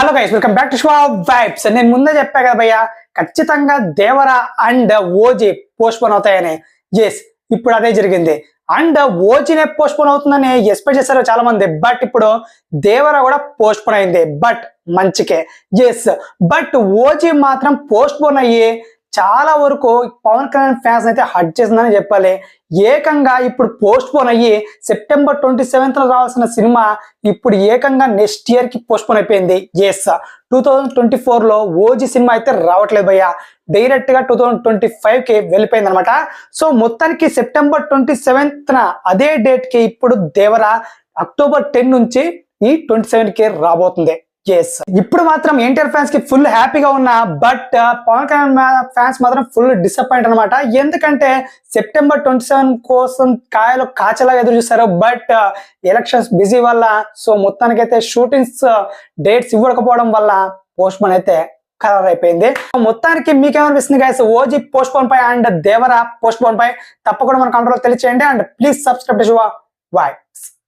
Hello guys welcome back to show vibes నేను ముందే చెప్పా కదా భయ్య ఖచ్చితంగా దేవర అండ్ ఓజీ పోస్ట్పోన్ అవుతాయని. ఎస్ ఇప్పుడు అదే జరిగింది. అండ్ ఓజీనే పోస్ట్పోన్ అవుతుందని ఎక్స్పెక్ట్ చేశారు చాలా మంది బట్ ఇప్పుడు దేవరా కూడా పోస్ట్పోన్ అయింది. బట్ మంచికే. ఎస్ బట్ ఓజీ మాత్రం పోస్ట్పోన్ అయ్యి చాలా వరకు పవన్ కళ్యాణ్ ఫ్యాన్స్ అయితే హట్ చేసిందని చెప్పాలి. ఏకంగా ఇప్పుడు పోస్ట్ పోన్ అయ్యి సెప్టెంబర్ ట్వంటీ సెవెంత్లో రావాల్సిన సినిమా ఇప్పుడు ఏకంగా నెక్స్ట్ ఇయర్కి పోస్ట్ పోన్ అయిపోయింది. ఎస్ టూ థౌజండ్ ట్వంటీ ఫోర్లో ఓజీ సినిమా అయితే రావట్లేదు భయ్య. డైరెక్ట్గా టూ థౌజండ్ ట్వంటీ ఫైవ్కి వెళ్ళిపోయింది అనమాట సో మొత్తానికి సెప్టెంబర్ ట్వంటీ సెవెంత్ అదే డేట్కి ఇప్పుడు దేవర అక్టోబర్ టెన్ నుంచి ఈ ట్వంటీ సెవెన్కి రాబోతుంది. ఎస్ ఇప్పుడు మాత్రం ఎన్టీఆర్ ఫ్యాన్స్కి ఫుల్ హ్యాపీగా ఉన్నా బట్ పవన్ కళ్యాణ్ ఫ్యాన్స్ మాత్రం ఫుల్ డిసప్పాయింట్ అనమాట ఎందుకంటే సెప్టెంబర్ ట్వంటీ సెవెన్ కోసం కాయలు కాచలాగా ఎదురు చూస్తారు బట్ ఎలక్షన్స్ బిజీ వల్ల సో మొత్తానికైతే షూటింగ్స్ డేట్స్ uh, ఇవ్వకపోవడం వల్ల పోస్ట్ పోన్ అయితే ఖరారు అయిపోయింది మొత్తానికి మీకేమనిపిస్తుంది గైస్ ఓజీ పోస్ట్ పోన్ పై అండ్ దేవర పోస్ట్ పోన్ పై తప్పకుండా మన కంట్రోల్ తెలియచేయండి. And please subscribe to boy